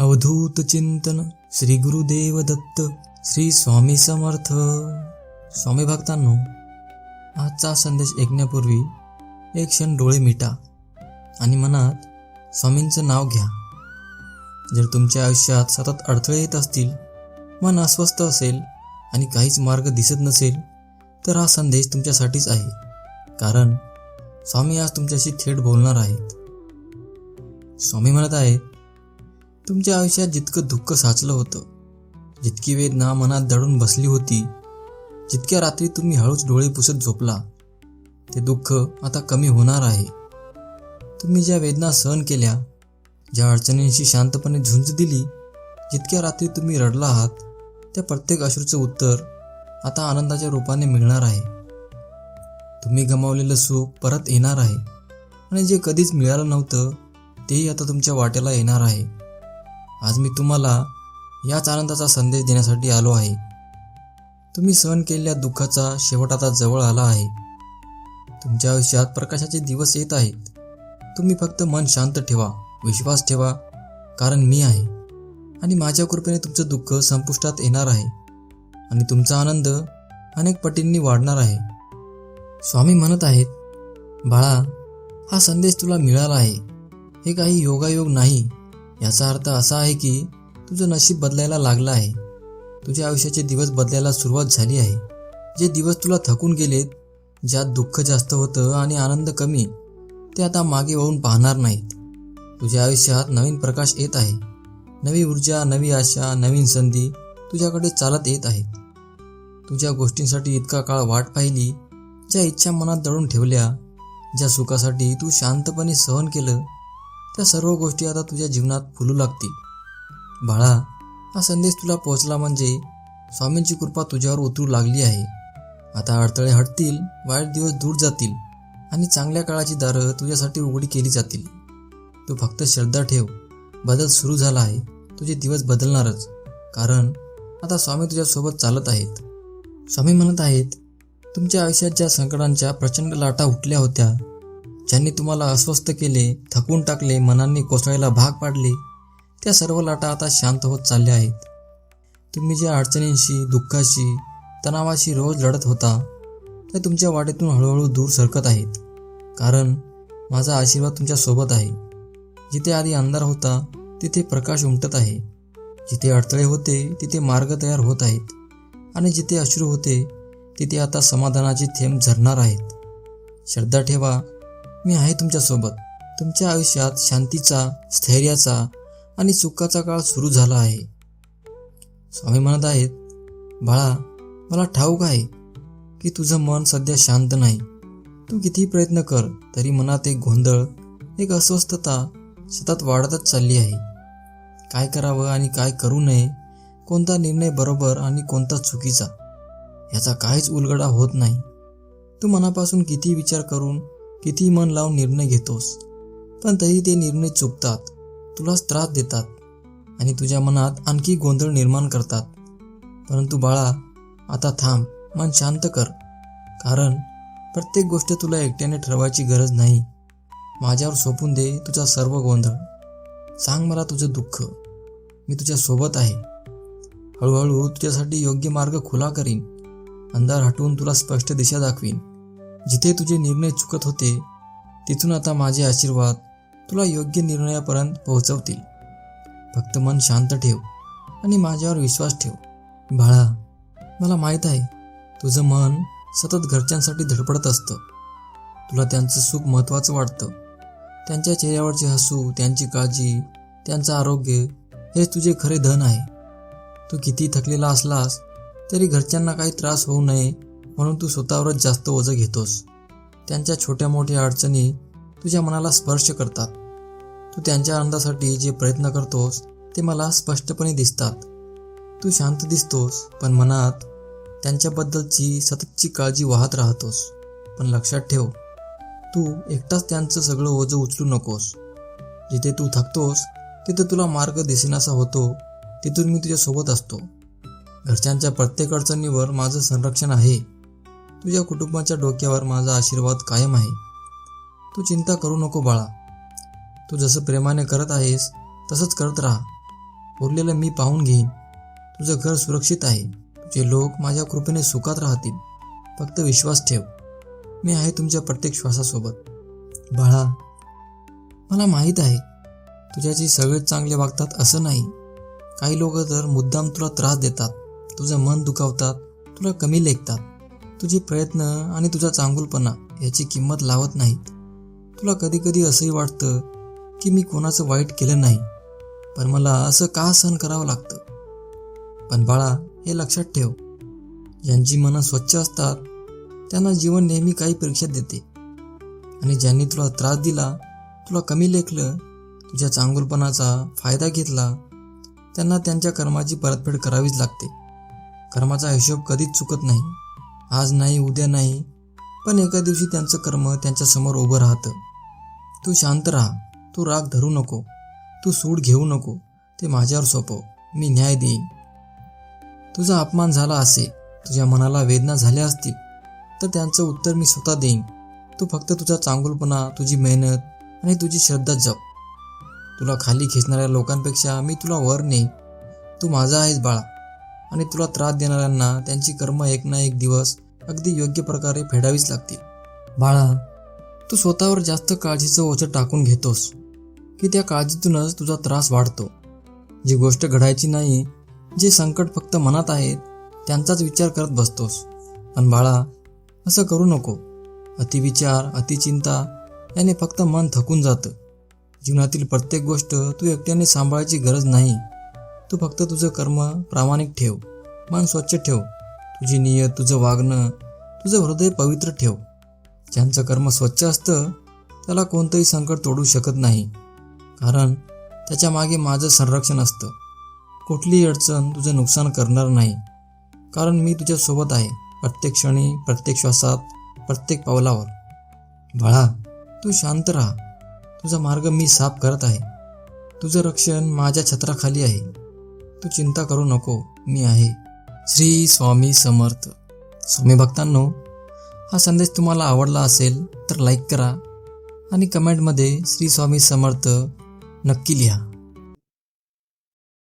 अवधूत चिंतन श्री गुरुदेव दत्त श्री स्वामी समर्थ. स्वामी भक्तांनो आजचा संदेश ऐकण्यापूर्वी एक क्षण डोळे मिटा आणि मनात स्वामींचं नाव घ्या. जर तुमच्या आयुष्यात सतत अडथळे येत असतील मन अस्वस्थ असेल आणि काहीच मार्ग दिसत नसेल तर हा संदेश तुमच्यासाठीच आहे. कारण स्वामी आज तुमच्याशी थेट बोलणार आहेत. स्वामी म्हणत आहेत तुमच्या आयुष्यात जितकं दुःख साचलं होतं जितकी वेदना मनात दडून बसली होती जितक्या रात्री तुम्ही हळूच डोळे पुसत झोपला ते दुःख आता कमी होणार आहे. तुम्ही ज्या वेदना सहन केल्या ज्या अडचणींशी शांतपणे झुंज दिली जितक्या रात्री तुम्ही रडला आहात त्या प्रत्येक अश्रूचं उत्तर आता आनंदाच्या रूपाने मिळणार आहे. तुम्ही गमावलेलं सुख परत येणार आहे आणि जे कधीच मिळालं नव्हतं तेही आता तुमच्या वाट्याला येणार आहे. आज मी तुम्हाला याच आनंदाचा संदेश देण्यासाठी आलो आहे. तुम्ही सहन केलेल्या दुःखाचा शेवट आता जवळ आला आहे. तुमच्या आयुष्यात प्रकाशाचे दिवस येत आहेत. तुम्ही फक्त मन शांत ठेवा विश्वास ठेवा कारण मी आहे. आणि माझ्या कृपेने तुमचं दुःख संपुष्टात येणार आहे. आणि तुमचा आनंद अनेक पटींनी वाढणार आहे. स्वामी म्हणत आहेत बाळा हा संदेश तुला मिळाला आहे. हे काही योगायोग नाही. याचा अर्थ असा आहे की तुझं नशीब बदलायला लागलं आहे. तुझ्या आयुष्याचे दिवस बदलायला सुरुवात झाली आहे. जे दिवस तुला थकून गेलेत ज्यात दुःख जास्त होतं आणि आनंद कमी ते आता मागे वळून पाहणार नाहीत. तुझ्या आयुष्यात नवीन प्रकाश येत आहे. नवी ऊर्जा नवी आशा नवीन संधी तुझ्याकडे चालत येत आहेत. तुझ्या गोष्टींसाठी इतका काळ वाट पाहिली ज्या इच्छा मनात दडून ठेवल्या ज्या सुखासाठी तू शांतपणे सहन केलं त्या सर्व गोष्टी आता तुझ्या जीवनात फुलू लागतील. बाळा हा संदेश तुला पोहोचला म्हणजे स्वामींची कृपा तुझ्यावर उतरू लागली आहे. आता अडथळे हटतील वाईट दिवस दूर जातील आणि चांगल्या काळाची दारं तुझ्यासाठी उघडी केली जातील. तू फक्त श्रद्धा ठेव बदल सुरू झाला आहे तुझे दिवस बदलणारच. कारण आता स्वामी तुझ्यासोबत चालत आहेत. स्वामी म्हणत आहेत तुमच्या आयुष्यात ज्या संकटांच्या प्रचंड लाटा उठल्या होत्या ज्यांनी तुम्हाला अस्वस्थ केले थकून टाकले मनांनी कोसळायला भाग पाडले त्या सर्व लाटा आता शांत होत चालल्या आहेत. तुम्ही ज्या अडचणींशी दुःखाशी तणावाशी रोज लढत होता ते तुमच्या वाटेतून हळूहळू दूर सरकत आहेत. कारण माझा आशीर्वाद तुमच्यासोबत आहे. जिथे आधी अंधार होता तिथे प्रकाश उमटत आहे. जिथे अडथळे होते तिथे मार्ग तयार होत आहेत. आणि जिथे अश्रू होते तिथे आता समाधानाचे थेंब झरणार आहेत. श्रद्धा ठेवा मी आहे तुमच्यासोबत. तुमच्या आयुष्यात शांतीचा स्थैर्याचा आणि सुखाचा काळ सुरू झाला आहे. स्वामी म्हणत आहेत बाळा मला ठाऊक आहे की तुझं मन सध्या शांत नाही. तू कितीही प्रयत्न कर तरी मनात एक गोंधळ एक अस्वस्थता सतत वाढतच चालली आहे. काय करावं आणि काय करू नये कोणता निर्णय बरोबर आणि कोणता चुकीचा याचा काहीच उलगडा होत नाही. तू मनापासून किती विचार करून किती मन लावून निर्णय घेतोस. पण तरी ते निर्णय चुकतात. तुलाच त्रास देतात. आणि तुझ्या मनात आणखी गोंधळ निर्माण करतात. परंतु बाळा आता थांब. मन शांत कर. कारण प्रत्येक गोष्ट तुला एकट्याने ठरवायची गरज नाही. माझ्यावर सोपून दे तुझा सर्व गोंधळ. सांग मला तुझं दुःख. मी तुझ्या सोबत आहे. हळूहळू तुझ्यासाठी योग्य मार्ग खुला करीन. अंधार हटवून तुला स्पष्ट दिशा दाखवीन. जिथे तुझे निर्णय चुकत होते तिथून आता माझे आशीर्वाद तुला योग्य निर्णयापर्यंत पोहोचवतील. फक्त मन शांत ठेव आणि माझ्यावर विश्वास ठेव. बाळा मला माहीत आहे तुझं मन सतत घरच्यांसाठी धडपडत असतं. तुला त्यांचं सुख महत्त्वाचं वाटतं. त्यांच्या चेहऱ्यावरचे हसू त्यांची काळजी त्यांचं आरोग्य हेच तुझे खरे धन आहे. तू किती थकलेला असलास तरी घरच्यांना काही त्रास होऊ नये म्हणून तू स्वतःवरच जास्त ओझं घेतोस. त्यांच्या छोट्या मोठ्या अडचणी तुझ्या मनाला स्पर्श करतात. तू त्यांच्या आनंदासाठी जे प्रयत्न करतोस ते मला स्पष्टपणे दिसतात. तू शांत दिसतोस पण मनात त्यांच्याबद्दलची सततची काळजी वाहत राहतोस. पण लक्षात ठेव तू एकटाच त्यांचं सगळं ओझं उचलू नकोस. जिथे तू थकतोस तिथे तुला मार्ग दिसेनासा होतो तिथून मी तुझ्यासोबत असतो. घरच्यांच्या प्रत्येक अडचणीवर माझं संरक्षण आहे. तुझ्या कुटुंबाच्या डोक्यावर माझा आशीर्वाद कायम आहे. तू चिंता करू नको बाळा. तू जसं प्रेमाने करत आहेस तसंच करत राहा. उरलेलं मी पाहून घेईन. तुझं घर सुरक्षित आहे. तुझे लोक माझ्या कृपेने सुखात राहतील. फक्त विश्वास ठेव. मी आहे तुमच्या प्रत्येक श्वासासोबत. बाळा मला माहीत आहे तुझ्याशी सगळेच चांगले वागतात असं नाही. काही लोक तर मुद्दाम तुला त्रास देतात. तुझं मन दुखावतात तुला कमी लेखतात. तुझे प्रयत्न आणि तुझा चांगुलपणा याची किंमत लावत नाहीत. तुला कधी कधी असंही वाटतं की मी कोणाचं वाईट केलं नाही पण मला असं का सहन करावं लागतं? पण बाळा हे लक्षात ठेव. ज्यांची मनं स्वच्छ असतात त्यांना जीवन नेहमी काही परीक्षा देते. आणि ज्यांनी तुला त्रास दिला तुला कमी लेखलं तुझ्या चांगुलपणाचा फायदा घेतला त्यांना त्यांच्या कर्माची परतफेड करावीच लागते. कर्माचा हिशोब कधीच चुकत नाही. आज नाही उद्या नाही पण एका दिवशी त्यांचं कर्म त्यांच्यासमोर उभं राहतं. तू शांत राहा तू राग धरू नको तू सूड घेऊ नको ते माझ्यावर सोपव मी न्याय देईन. तुझा अपमान झाला असे तुझ्या मनाला वेदना झाल्या असतील तर त्यांचं उत्तर मी स्वतः देईन. तू फक्त तुझा चांगुलपणा तुझी मेहनत आणि तुझी श्रद्धा जप. तुला खाली खेचणाऱ्या लोकांपेक्षा मी तुला वर नेईन. तू माझा आहेस बाळा. आणि तुला त्रास देणाऱ्यांना त्यांची कर्म एक ना एक दिवस अगदी योग्य प्रकारे फेडावीच लागतील. बाळा तू स्वतःवर जास्त काळजीचं ओझं टाकून घेतोस की त्या काळजीतूनच तुझा त्रास वाढतो. जी गोष्ट घडायची नाही जे संकट फक्त मनात आहेत त्यांचाच विचार करत बसतोस. पण बाळा असं करू नको. अतिविचार अतिचिंता याने फक्त मन थकून जातं. जीवनातील प्रत्येक गोष्ट तू एकट्याने सांभाळायची गरज नाही. तू फक्त तुझं कर्म प्रामाणिक ठेव. मन स्वच्छ ठेव. तुझी नियत तुझं वागणं तुझं हृदय पवित्र ठेव. ज्यांचं कर्म स्वच्छ असतं त्याला कोणतंही संकट तोडू शकत नाही. कारण त्याच्यामागे माझं संरक्षण असतं. कुठलीही अडचण तुझं नुकसान करणार नाही. कारण मी तुझ्यासोबत आहे प्रत्येक क्षणी प्रत्येक श्वासात प्रत्येक पावलावर. बाळा तू शांत राहा. तुझा मार्ग मी साफ करत आहे. तुझं रक्षण माझ्या छत्राखाली आहे. तू चिंता करू नको मी आहे. श्री स्वामी समर्थ. स्वामी भक्तांनो हा संदेश तुम्हाला आवडला असेल तर लाईक करा आणि कमेंटमध्ये श्री स्वामी समर्थ नक्की लिहा.